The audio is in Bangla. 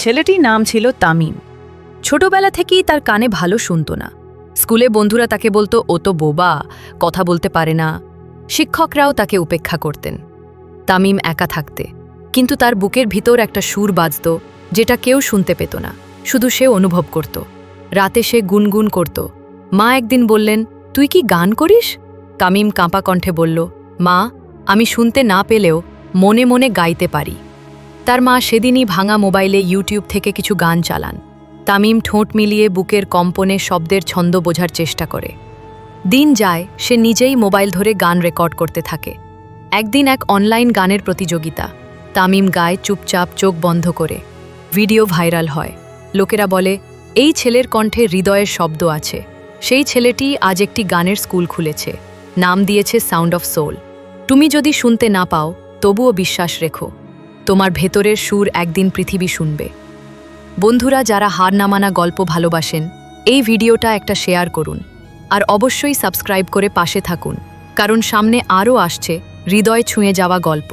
ছেলেটির নাম ছিল তামিম। ছোটবেলা থেকেই তার কানে ভালো শুনত না। স্কুলে বন্ধুরা তাকে বলতো, ও তো বোবা, কথা বলতে পারে না। শিক্ষকরাও তাকে উপেক্ষা করতেন। তামিম একা থাকতে, কিন্তু তার বুকের ভিতর একটা সুর বাজত, যেটা কেউ শুনতে পেত না। শুধু সে অনুভব করত। রাতে সে গুনগুন করত। মা একদিন বললেন, তুই কি গান করিস? তামিম কাঁপা কণ্ঠে বলল, মা, আমি শুনতে না পেলেও মনে মনে গাইতে পারি। তার মা সেদিনই ভাঙা মোবাইলে ইউটিউব থেকে কিছু গান চালান। তামিম ঠোঁট মিলিয়ে বুকের কম্পনে শব্দের ছন্দ বোঝার চেষ্টা করে। দিন যায়, সে নিজেই মোবাইল ধরে গান রেকর্ড করতে থাকে। একদিন এক অনলাইন গানের প্রতিযোগিতা। তামিম গায় চুপচাপ চোখ বন্ধ করে। ভিডিও ভাইরাল হয়। লোকেরা বলে, এই ছেলের কণ্ঠে হৃদয়ের শব্দ আছে। সেই ছেলেটি আজ একটি গানের স্কুল খুলেছে। নাম দিয়েছে সাউন্ড অফ সোল। তুমি যদি শুনতে না পাও, তবুও বিশ্বাস রেখো। তোমার ভেতরের সুর একদিন পৃথিবী শুনবে। বন্ধুরা, যারা হার না মানা গল্প ভালোবাসেন, এই ভিডিওটা একটা শেয়ার করুন। আর অবশ্যই সাবস্ক্রাইব করে পাশে থাকুন, কারণ সামনে আরও আসছে হৃদয় ছুঁয়ে যাওয়া গল্প।